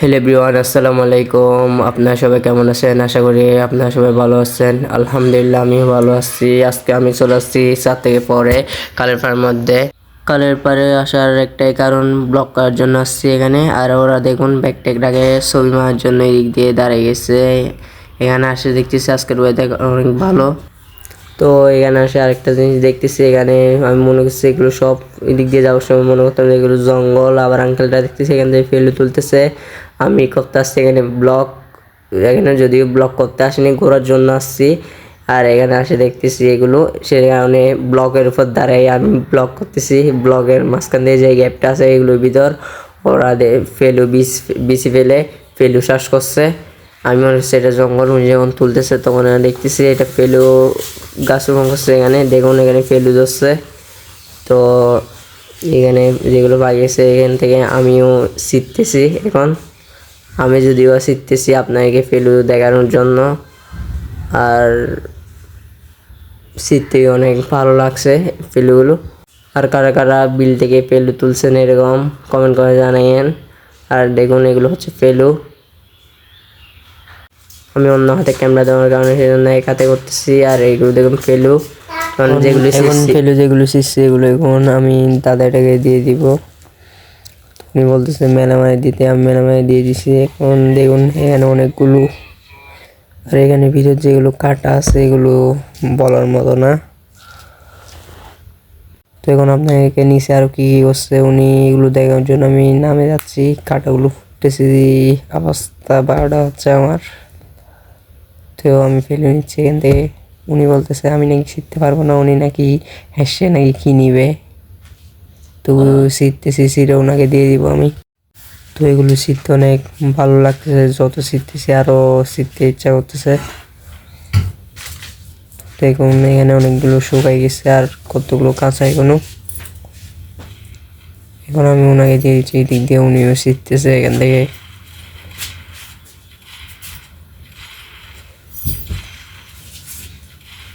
Hello everyone আসসালামু আলাইকুম আপনারা সবাই কেমন আছেন? আশা করি আপনারা সবাই ভালো আছেন। আলহামদুলিল্লাহ, আমিও ভালো আছি। আজকে আমি চলে আসছি সাত থেকে পরে কালের পাড়ের মধ্যে। কালের পাড়ে আসার একটাই কারণ ব্লক করার জন্য আসছি এখানে। আর ওরা দেখুন ব্যাগ ট্যাগটাকে ছবি মারার জন্য এদিক দিয়ে দাঁড়িয়ে গেছে। এখানে আসে দেখতেছি আজকের ওয়েদার অনেক ভালো। তো এখানে আসে আরেকটা জিনিস দেখতেছি, এখানে আমি মনে করছি এগুলো সব এদিক দিয়ে যাওয়ার সময় মনে করতাম এগুলো জঙ্গল, আবার আঙ্কেলটা দেখতেছি এখান থেকে ফেলে তুলতেছে। আমি করতে আসছি এখানে ব্লক এখানে যদিও ব্লক করতে আসিনি, ঘোরার জন্য আসছি। আর এখানে আসে দেখতেছি এগুলো সে কারণে ব্লকের উপর দাঁড়াই আমি ব্লক করতেছি। ব্লকের মাঝখান দিয়ে যে গ্যাপটা আছে এগুলোর ভিতর, ওরা ফেলু বিষ বিচি ফেলে, ফেলু শ্বাস করছে। আমি মনে হচ্ছে এটা জঙ্গল উনি যখন তুলতেছে তখন দেখতেছি এটা ফেলু গাছ রোপণ করছে এখানে। দেখুন এখানে ফেলু ধরছে। তো এখানে যেগুলো পাইয়েছে এখান থেকে আমিও শিখতেছি এখন। আমি যদিও শিখতেছি আপনাকে ফেলু দেখানোর জন্য। আর শিখতে অনেক ভালো লাগছে ফেলুগুলো। আর কারা কারা বিল থেকে ফেলু তুলছেন এরকম কমেন্ট করে জানাইয়েন। আর দেখুন এগুলো হচ্ছে ফেলু। আমি অন্য হাতে ক্যামেরা দেওয়ার কারণে সেজন্য এক হাতে করতেছি আর এইগুলো দেখুন ফেলু। কারণ যেগুলো এখন ফেলু যেগুলো শিখছে এগুলো এখন আমি দাদাটাকে দিয়ে দিব। উনি বলতেছে মেলামায় দিতে আমি মেলামায় দিয়ে দিছি। এখন দেখুন এখানে অনেকগুলো আর এখানে ভিতর যেগুলো কাটা আছে এগুলো বলার মতো না। তো এখন আপনাকে নিচে আর কি কি করছে উনি এগুলো দেখার জন্য আমি নামে যাচ্ছি। কাটাগুলো ফুটতেছি অবস্থা বারোটা হচ্ছে আমার। তো আমি ফেলে নিচ্ছি এখান থেকে উনি বলতেছে আমি নাকি শিখতে পারব না। উনি নাকি হেসে নাকি কি নিবে? তো শিখতেছি শিখে ওনাকে দিয়ে দিব আমি। তো এগুলো শিখতে অনেক ভালো লাগতেছে যত শিখতেছি আরও শিখতে ইচ্ছা করতেছে। দেখুন এখানে অনেকগুলো শুকাই গেছে আর কতগুলো কাঁচা এখনও। এখন আমি ওনাকে দিয়ে দিচ্ছি এই দিক দিয়ে উনিও শিখতেছে এখান থেকে।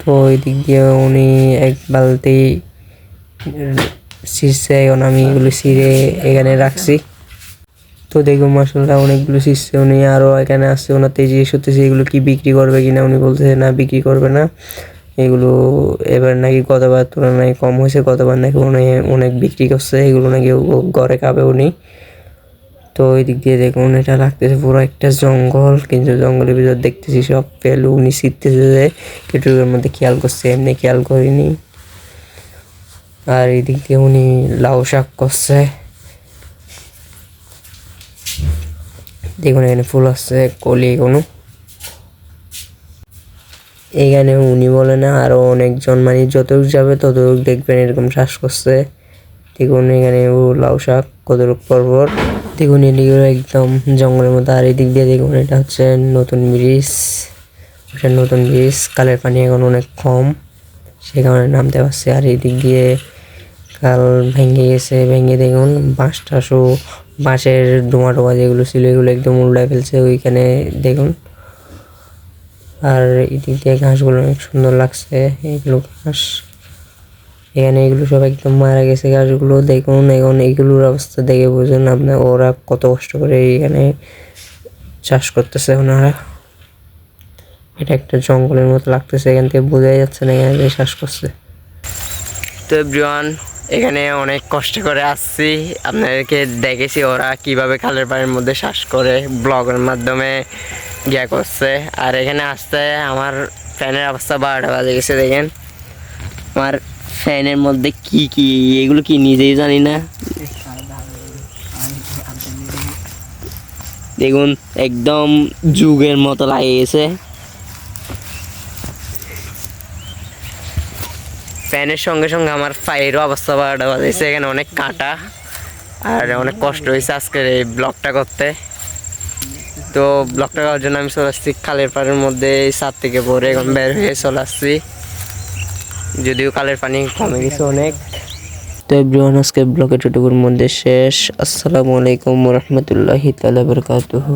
তো ওই দিক দিয়ে উনি এক বালতি ছিঁড়ছে এখন আমি এগুলো ছিঁড়ে এখানে রাখছি। তো দেখুন মাসাল্লাহ অনেকগুলো শিখছে উনি আরও এখানে আসছে ওনার জিজ্ঞেস করতেছে এগুলো কি বিক্রি করবে কিনা উনি বলতেছে না, বিক্রি করবে না। এগুলো এবার নাকি গতবার তুলনায় কম হয়েছে, গতবার নাকি উনি অনেক বিক্রি করছে। এগুলো নাকি ঘরে খাবে উনি। তো ওই দিক দিয়ে দেখুন, এটা লাগতেছে পুরো একটা জঙ্গল, কিন্তু জঙ্গলের ভিতর দেখতেছি সব পেলু উনি শিখতেছে যে কেটুকের মধ্যে খেয়াল করছে, এমনি খেয়াল করিনি। আর এই দিক দিয়ে উনি লাউ শাক করছে। দেখুন, এখানে ফুল আসছে, কলি কোনো এখানে উনি বলে না, আরও অনেকজন মানে যতটুক যাবে ততটুক দেখবেন এরকম শ্বাস করছে। দেখুন এখানে ও লাউ শাক কতটুক পরপর দেখুন এদিকে একদম জঙ্গলের মধ্যে আর এদিক দিয়ে দেখুন এটা হচ্ছে নতুন ব্রিজ। ওটা নতুন ব্রিজ, কালের পানি এখন অনেক কম সে কারণে নামতে পারছে। আর এদিক দিয়ে কাল ভেঙে গেছে, ভেঙে দেখুন বাঁশ টাসও বাঁশের ডোমা টোমা যেগুলো ছিল, এগুলো একদম উল্টায় ফেলছে ওইখানে, দেখুন। আর এদিক দিয়ে ঘাসগুলো অনেক সুন্দর লাগছে, এগুলো ঘাস। এখানে এগুলো সব একদম মারা গেছে। গাছগুলো দেখুন, এখন এগুলোর অবস্থা দেখে বুঝুন আপনার ওরা কত কষ্ট করে এখানে চাষ করতেছে ওনারা। এটা একটা জঙ্গলের মতো লাগতেছে, এখান থেকে বোঝাই যাচ্ছে না এখানে চাষ করছে। তো এভরিওয়ান, এখানে অনেক কষ্ট করে আসছি। আপনাদেরকে দেখেছি ওরা কীভাবে খালের পাড়ের মধ্যে শ্বাস করে, ব্লগের মাধ্যমে গিয়া করছে। আর এখানে আসতে আমার ফ্যানের অবস্থা বারোটা বাজে গেছে, দেখেন। আমার ফ্যানের মধ্যে কি কি, এগুলো কি নিজেই জানি না। দেখুন, একদম যুগের মতো লাগিয়েছে। ফ্যানের সঙ্গে সঙ্গে আমার পায়েরও অবস্থা বারোটা বাজাইছে এখানে অনেক কাঁটা। আর অনেক কষ্ট হয়েছে আজকের এই ব্লগটা করতে। তো ব্লগটা করার জন্য আমি চলে আসছি খালের পাড়ের মধ্যে ছাদ থেকে পরে এখন বের হয়ে চলে আসছি। যদিও কালের পানি কমে গেছে অনেক। তো এভরিওয়ান আজকে ব্লগের টুটুকুর মধ্যে শেষ। আসসালামু আলাইকুম রহমতুল্লাহি তালা বরকাতুহু।